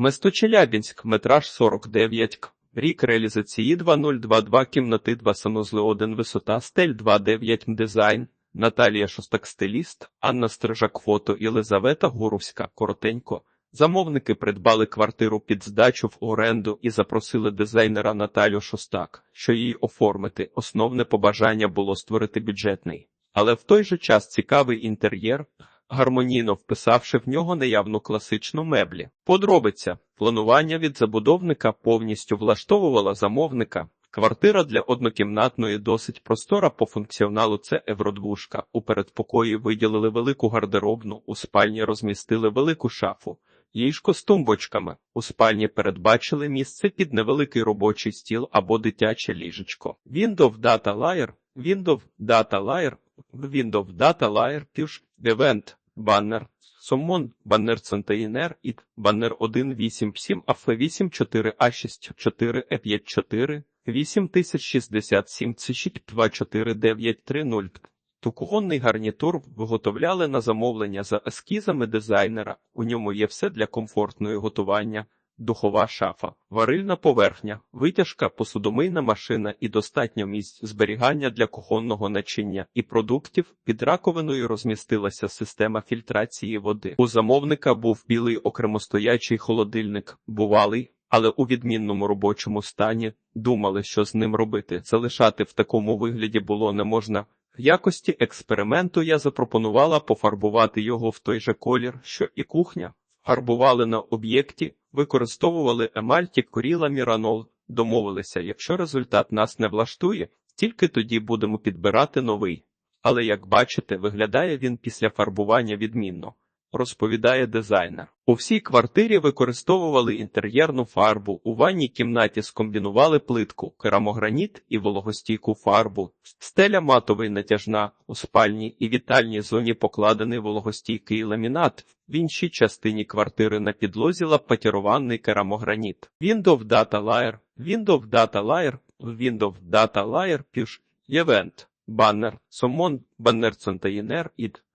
Место Челябінськ, метраж 49 к. Рік реалізації 2022, кімнати 2 санузли 1, висота, стель 29, дизайн. Наталія Шостак, стиліст, Анна Стрижак, фото, Єлизавета Гуровська, коротенько. Замовники придбали квартиру під здачу в оренду і запросили дизайнера Наталю Шостак, що її оформити. Основне побажання було створити бюджетний, але в той же час цікавий інтер'єр, гармонійно вписавши в нього наявну класичну меблі. Подробиця планування від забудовника повністю влаштовувала замовника. Квартира для однокімнатної досить простора по функціоналу це евродвушка. У передпокої виділили велику гардеробну, у спальні розмістили велику шафу. Ліжко з тумбочками. У спальні передбачили місце під невеликий робочий стіл або дитяче ліжечко. Windows Data Layer, Windows Data Layer, Windows Data Layer, Push, Event, Баннер, Сомон, Баннер Центейнер, ІТ, Баннер 187, АФ84, А64, Е54, 8067, Цишік 24930. Тукогонний гарнітур виготовляли на замовлення за ескізами дизайнера. У ньому є все для комфортного готування. Духова шафа, варильна поверхня, витяжка, посудомийна машина і достатньо місць зберігання для кухонного начиння і продуктів. Під раковиною розмістилася система фільтрації води. У замовника був білий окремостоячий холодильник, бувалий, але у відмінному робочому стані. Думали, що з ним робити. Залишати в такому вигляді було не можна. В якості експерименту я запропонувала пофарбувати його в той же колір, що і кухня. Фарбували на об'єкті, використовували емальті, коріла міранол, домовилися, якщо результат нас не влаштує, тільки тоді будемо підбирати новий. Але, як бачите, виглядає він після фарбування відмінно, розповідає дизайнер. У всій квартирі використовували інтер'єрну фарбу, у ванній кімнаті скомбінували плитку, керамограніт і вологостійку фарбу, стеля матовий натяжна, у спальній і вітальній зоні покладений вологостійкий ламінат, в іншій частині квартири на підлозі лапатірований керамограніт. Windows Data Layer, Windows Data Layer, Windows Data Layer, Push, Event,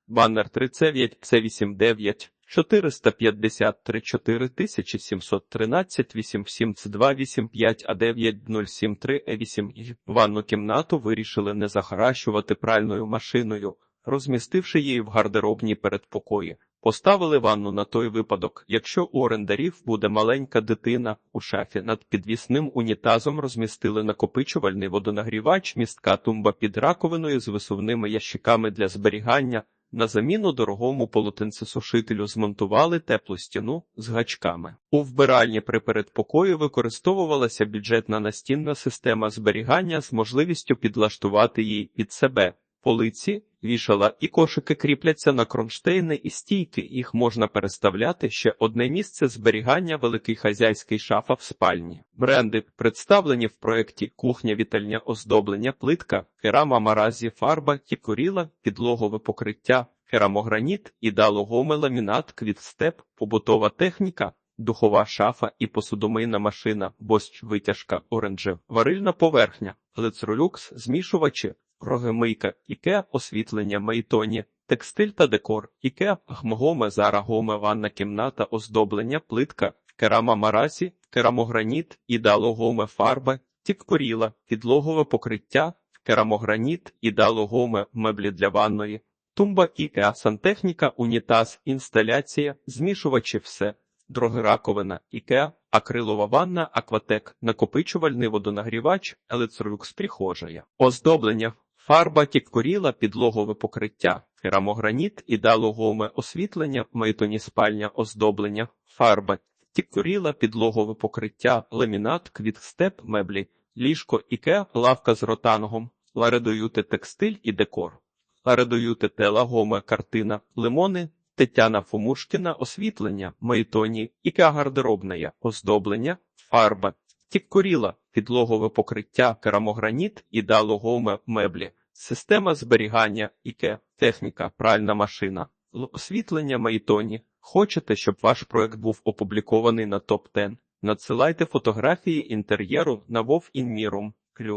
Баннер, Сомон, Баннер Центаїнер, ід, Баннер 39, C89, 453 4713 872 85 а 9073 E8. Ванну кімнату вирішили не захаращувати пральною машиною, розмістивши її в гардеробній передпокої. Поставили ванну на той випадок, якщо у орендарів буде маленька дитина у шафі над підвісним унітазом розмістили накопичувальний водонагрівач, містка тумба під раковиною з висувними ящиками для зберігання. На заміну дорогому полотенцесушителю змонтували теплу стіну з гачками. У вбиральні при передпокою використовувалася бюджетна настінна система зберігання з можливістю підлаштувати її під себе. Полиці, вішала і кошики кріпляться на кронштейни і стійки. Їх можна переставляти ще одне місце зберігання великий хазяйський шафа в спальні. Бренди представлені в проєкті кухня, вітальня, оздоблення, плитка, керама маразі, фарба, тікоріла, підлогове покриття, керамограніт, ідалогоми, ламінат, квітстеп, побутова техніка. Духова шафа і посудомийна машина, босч, витяжка, оранжев, варильна поверхня, лицролюкс, змішувачі, Рогемийка, Ікеа, освітлення, мейтоні, текстиль та декор, Ікеа, гмгоме, зара, гоме, ванна кімната, оздоблення, плитка, керама марасі, керамограніт, ідалогоме, фарба, тіккоріла, підлогове покриття, керамограніт, ідалогоме, меблі для ванної, тумба Ікеа, сантехніка, унітаз, інсталяція, змішувачі все, дрогераковина, Ікеа, акрилова ванна, акватек, накопичувальний водонагрівач, елецролюкс прихожая, оздоблення, фарба, тіккоріла, підлогове покриття, керамограніт, ідалогоме освітлення, мейтоні спальня, оздоблення, фарба, тіккоріла, підлогове покриття, ламінат, квітстеп, меблі, ліжко, іке, лавка з ротангом, ларедоюте текстиль і декор. Ларедоюте телагоме картина, лимони, Тетяна Фомушкіна, освітлення, мейтоні, іке гардеробне, оздоблення, фарба, тіккоріла, підлогове покриття, керамограніт і далогоме меблі, система зберігання, іке, техніка, пральна машина, освітлення майтоні. Хочете, щоб ваш проект був опублікований на топ 10 Надсилайте фотографії інтер'єру на Вов Інмірум.